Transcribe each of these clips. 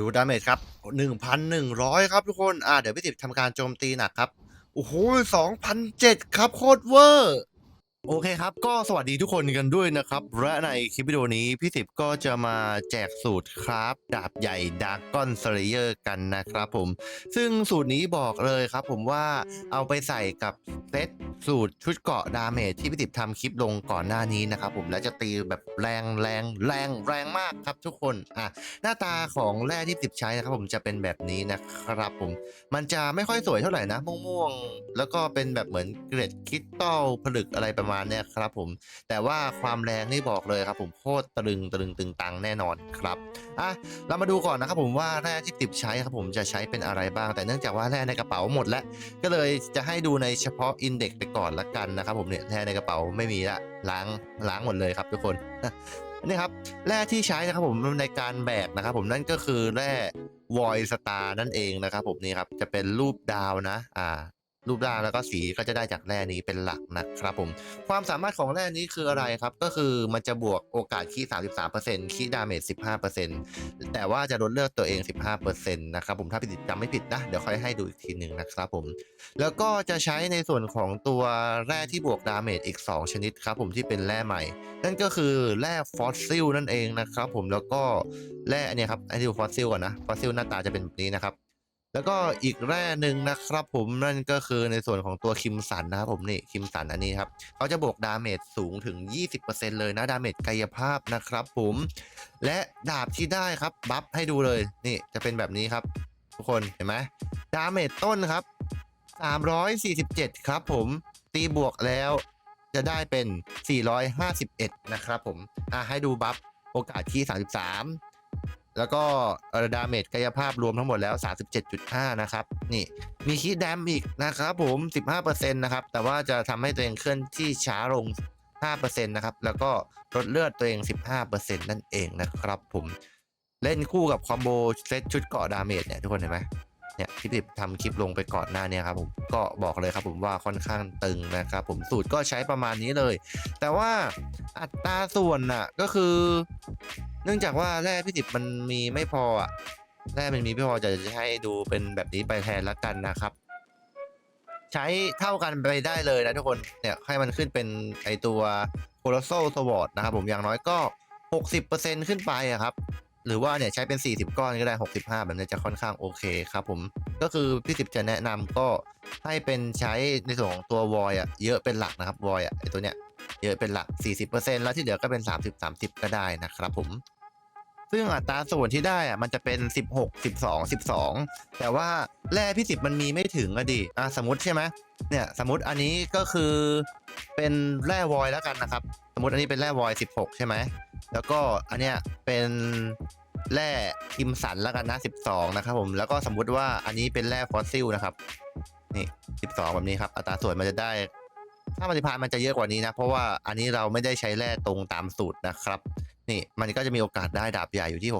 ดูดาเมจครับ 1,100 ครับทุกคน อ่า เดี๋ยวพี่ติบทำการโจมตีหนักครับ โอ้โห2,007 ครับ โคตรเวอร์ โอเคครับ ก็สวัสดีทุกคนกันด้วยนะครับ และในคลิปวิดีโอนี้พี่สิบก็จะมาแจกสูตรครับดาบใหญ่ดากกอนสเลเยอร์กันนะครับผม ซึ่งสูตรนี้บอกเลยครับผมว่าเอาไปใส่กับเซตสูตรชุดเกาะดาเมจที่พี่ติบทำคลิปลงก่อนหน้านี้นะครับผมและจะตีแบบแรงแรงแรงแรงมากครับทุกคนอะหน้าตาของแร่ที่ติบใช้นะครับผมจะเป็นแบบนี้นะครับผม มันจะไม่ค่อยสวยเท่าไหร่นะม่วงๆแล้วก็เป็นแบบเหมือนเกล็ดคริสตัลผลึกอะไรประมาณเนี้ยครับผม แต่ว่าความแรงนี่บอกเลยครับผมโคตรตรึงตรึงตึงตังแน่นอนครับอะเรามาดูก่อนนะครับผมว่าแร่ที่ติบใช้ครับผมจะใช้เป็นอะไรบ้าง แต่เนื่องจากว่าแร่ในกระเป๋าหมดแล้ว ก็เลยจะให้ดูในเฉพาะอินเด็กไปก่อนละกันนะครับผมเนี่ยแร่ในกระเป๋าไม่มีละล้างล้างหมดเลยครับทุกคนนี่ครับแร่ที่ใช้นะครับผมในการแบกนะครับผมนั่นก็คือแร่วอยสตาร์นั่นเองนะครับผมนี่ครับจะเป็นรูปดาวนะ อ่า รูปร่างแล้วก็สีก็จะได้จากแร่นี้เป็นหลักนะครับผม ความสามารถของแร่นี้คืออะไรครับ ก็คือมันจะบวกโอกาสคี33%คีดาเมจ15%แต่ว่าจะลดเลือดตัวเอง 15%นะครับผมถ้าผิดจำไม่ผิดนะ เดี๋ยวค่อยให้ดูอีกทีหนึ่งนะครับผม แล้วก็จะใช้ในส่วนของตัวแร่ที่บวกดาเมจอีก 2 ชนิดครับผมที่เป็นแร่ใหม่ นั่นก็คือแร่ฟอสซิลนั่นเองนะครับผมแล้วก็แร่เนี่ยครับไอ้ที่ฟอสซิลก่อนนะฟอสซิลหน้าตาจะเป็นแบบนี้นะครับ แล้วก็อีกแร่หนึ่งนะครับผมนั่นก็คือในส่วนของตัวคิมสันนะครับผมนี่คิมสันอันนี้ครับเขาจะบวกดาเมจสูงถึง 20%เลยนะดาเมจกายภาพนะครับผมและดาบที่ได้ครับบัฟให้ดูเลยนี่จะเป็นแบบนี้ครับ ทุกคนเห็นไหมดาเมจต้นครับ 347 ครับผมตีบวกแล้วจะได้เป็น 451 นะครับผมอะให้ดูบัฟโอกาสที่ 33 แล้วก็ดาเมจกายภาพรวมทั้งหมดแล้ว 37.5 นะครับ นี่มีคีดแดมอีกนะครับผม 15%นะครับ แต่ว่าจะทำให้ตัวเองเคลื่อนที่ช้าลง 5%นะครับ แล้วก็ลดเลือดตัวเอง 15%นั่นเองนะครับผมเล่นคู่กับคอมโบเซตชุดเกาะดาเมจเนี่ยทุกคนเห็นไหมเนี่ยพี่ติบทำคลิปลงไปก่อนหน้าเนี้ครับผมก็บอกเลยครับผมว่าค่อนข้างตึงนะครับผมสูตรก็ใช้ประมาณนี้เลย แต่ว่าอัตราส่วนน่ะก็คือ เนื่องจากว่าแร่พี่ติบมันมีไม่พออะแร่มันมีไม่พอจะจะให้ดูเป็นแบบนี้ไปแทนละกันนะครับ ใช้เท่ากันไปได้เลยนะทุกคนเนี่ยให้มันขึ้นเป็นไอตัวโคโลโซสวอตนะครับผมอย่างน้อยก็ 60%ขึ้นไปอะครับ หรือว่าเนี่ยใช้เป็น 40 ก้อนก็ได้ 65 แบบนี้จะค่อนข้างโอเคครับผมก็คือพี่สิบจะแนะนำก็ให้เป็นใช้ในส่วนของตัววอยอะเยอะเป็นหลักนะครับวอยอะไอตัวเนี้ย เยอะเป็นหลัก 40%แล้วที่เหลือก็เป็น 30 30 ก็ได้นะครับผม ซึ่งอัตราส่วนที่ได้อะมันจะเป็น 16 12 12 แต่ว่าแร่พี่สิบมันมีไม่ถึงอะดิอะสมมติใช่ไหมเนี่ยสมมติอันนี้ก็คือเป็นแร่วอยแล้วกันนะครับ สมมติอันนี้เป็นแร่วอย 16 ใช่ไหมแล้วก็อันเนี้ยเป็นแร่คิมสันแล้วกันนะ 12 นะครับผม แล้วก็สมมุติว่าอันนี้เป็นแร่ฟอสซิลนะครับ นี่ 12 แบบนี้ครับ อัตราส่วนมันจะได้ ถ้าปฏิพานมันจะเยอะกว่านี้นะ เพราะว่าอันนี้เราไม่ได้ใช้แร่ตรงตามสูตรนะครับ นี่มันก็จะมีโอกาสได้ดาบใหญ่อยู่ที่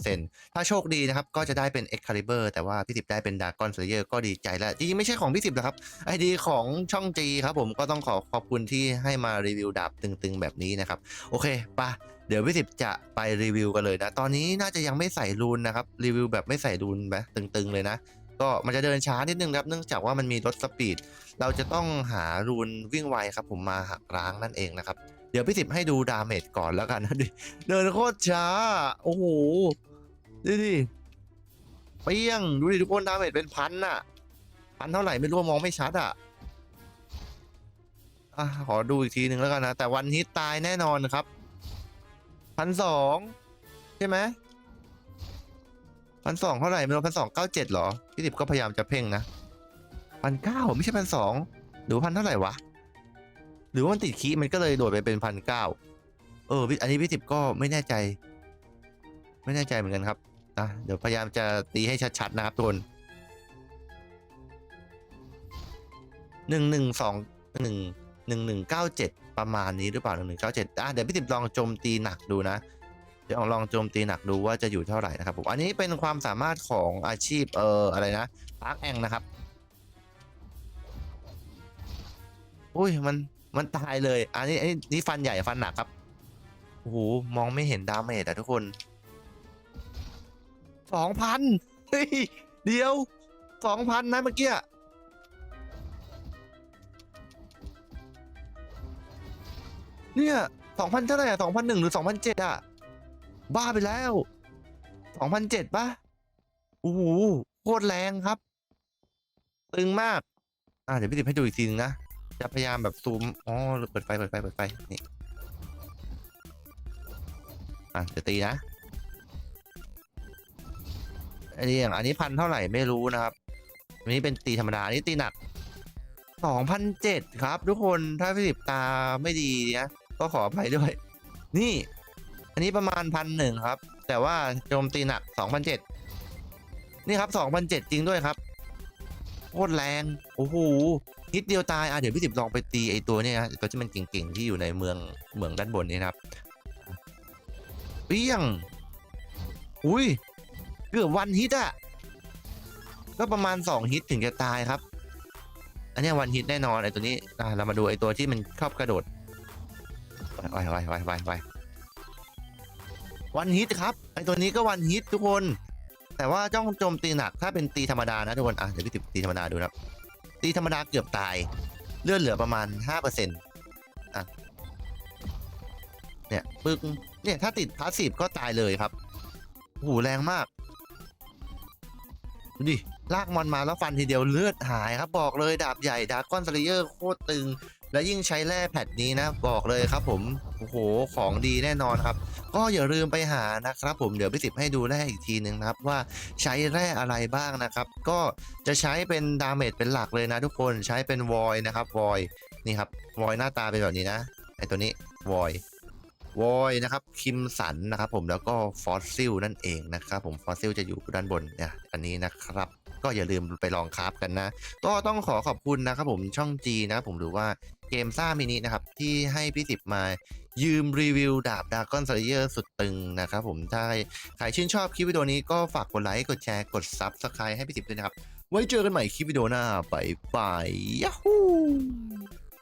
65%ถ้าโชคดีนะครับ ก็จะได้เป็น Excalibur แต่ว่าพี่สิบได้เป็น Dragon Slayer ก็ดีใจแล้ว จริงๆ ไม่ใช่ของพี่สิบนะครับไอดีของช่องจีครับผมก็ต้องขอขอบคุณที่ให้มารีวิวดาบตึงๆ แบบนี้นะครับ โอเคปะเดี๋ยวพี่สิบจะไปรีวิวกันเลยนะ ตอนนี้น่าจะยังไม่ใส่รูนนะครับรีวิวแบบไม่ใส่รูนแบบตึงๆเลยนะ ก็มันจะเดินช้านิดนึงครับเนื่องจากว่ามันมีรถสปีด เราจะต้องหารูนวิ่งไวครับ ผมมาหักล้างนั่นเองนะครับ เดี๋ยวพี่สิบให้ดูดาเมจก่อนแล้วกันนะดิเดินโคตรช้า โอ้โหดูดิเปี้ยงดูดิทุกคนดาเมจเป็นพันน่ะ พันเท่าไหร่ไม่รู้มองไม่ชัดอะอะขอดูอีกทีหนึ่งแล้วกันนะ แต่วันฮิตตายแน่นอนครับพันสองใช่ไหม พันสองเท่าไหร่ไม่รู้พันสองเก้าเจ็ดหรอพี่ดิบก็พยายามจะเพ่งนะพันเก้าไม่ใช่พันสองหรือพันเท่าไหร่วะ หรือว่ามันติดคีมันก็เลยโดดไปเป็นพันเก้าเออพี่อันนี้พี่ดิบก็ไม่แน่ใจ ไม่แน่ใจเหมือนกันครับอะเดี๋ยวพยายามจะตีให้ชัดๆนะครับทุกคนหนึ่งหนึ่งสองหนึ่งหนึ่งหนึ่งเก้าเจ็ดประมาณนี้หรือเปล่าหนึ่งหนึ่งเก้าเจ็ดอะเดี๋ยวพี่ติบลองโจมตีหนักดูนะ เดี๋ยวลองโจมตีหนักดูว่าจะอยู่เท่าไหร่นะครับผมอันนี้เป็นความสามารถของอาชีพเอ่ออะไรนะปาร์คแองนะครับอุ้ยมันมันตายเลย อันนี้อันนี้นี่ฟันใหญ่ฟันหนักครับโอ้โหมองไม่เห็นดาเมจอะทุกคนสองพันเฮ้ยเดียวสองพันนะเมื่อกี้เนี่ยสองพันเท่าไหร่อะสองพันหนึ่งหรือสองพันเจ็ดอะ บ้าไปแล้วสองพันเจ็ดป่ะโอ้โหโคตรแรงครับ ตึงมาก อ่าเดี๋ยวพี่ติดให้ดูอีกทีนึงนะ จะพยายามแบบซูม อ๋อ เปิดไฟ เปิดไฟ เปิดไฟ นี่ อะเดี๋ยวตีนะ อันนี้อย่างอันนี้พันเท่าไหร่ไม่รู้นะครับ อันนี้เป็นตีธรรมดา อันนี้ตีหนักสองพันเจ็ดครับ ทุกคน ถ้าพี่ติดตาไม่ดีนะ ก็ขออภัยด้วย นี่ อันนี้ประมาณพันหนึ่งครับ แต่ว่าโจมตีหนักสองพันเจ็ดนี่ครับสองพันเจ็ดจริงด้วยครับโคตรแรง โอ้โหนิดเดียวตาย อะ เดี๋ยวพี่สิบลองไปตีไอตัวเนี้ยนะตัวที่มันเก่งๆ ที่อยู่ในเมืองเมืองด้านบนนี้นะครับเปี้ยง อุ้ย เกือบวันฮิตอะก็ประมาณสองฮิตถึงจะตายครับ อันนี้วันฮิตแน่นอนไอตัวนี้ อะ เรามาดูไอตัวที่มันชอบกระโดดไปไปไปไปไป วันฮิตครับไอตัวนี้ก็วันฮิตทุกคน แต่ว่าจ้องโจมตีหนักถ้าเป็นตีธรรมดานะทุกคนอะเดี๋ยวพี่ติตีธรรมดาดูนะครับตีธรรมดาเกือบตายเลือดเหลือประมาณห้าเปอร์เซ็นต์อะเนี่ยปึ้งเนี่ยถ้าติดพาสซีฟก็ตายเลยครับโอ้โหแรงมากดูดิลากมันมาแล้วฟันทีเดียวเลือดหายครับบอกเลยดาบใหญ่ดาก้อนสเลเยอร์โคตรตึง และยิ่งใช้แร่แพทนี้นะ บอกเลยครับผม โอ้โห ของดีแน่นอนครับ ก็อย่าลืมไปหานะครับ ผมเดี๋ยวพี่สิบให้ดูแร่อีกทีหนึ่งนะครับว่าใช้แร่อะไรบ้างนะครับ ก็จะใช้เป็นดาเมจเป็นหลักเลยนะทุกคนใช้เป็นวอยนะครับวอยนี่ครับวอยหน้าตาเป็นแบบนี้นะไอตัวนี้วอยวอยนะครับคิมสันนะครับผมแล้วก็ฟอสซิลนั่นเองนะครับผมฟอสซิลจะอยู่ด้านบนเนี่ยอันนี้นะครับก็อย่าลืมไปลองคราฟกันนะ ก็ต้องขอขอบคุณนะครับผมช่องจีนะครับผมหรือว่าเกมซ่ามินินะครับที่ให้พี่สิบมา ยืมรีวิวดาบดากอนสเลเยอร์สุดตึงนะครับผมถ้าใครชื่นชอบคลิปวิดีโอนี้ก็ฝากกดไลค์กดแชร์กดซับสไครต์ให้พี่สิบด้วยนะครับ ไว้เจอกันใหม่คลิปวิดีโอหน้าไปไปยาฮู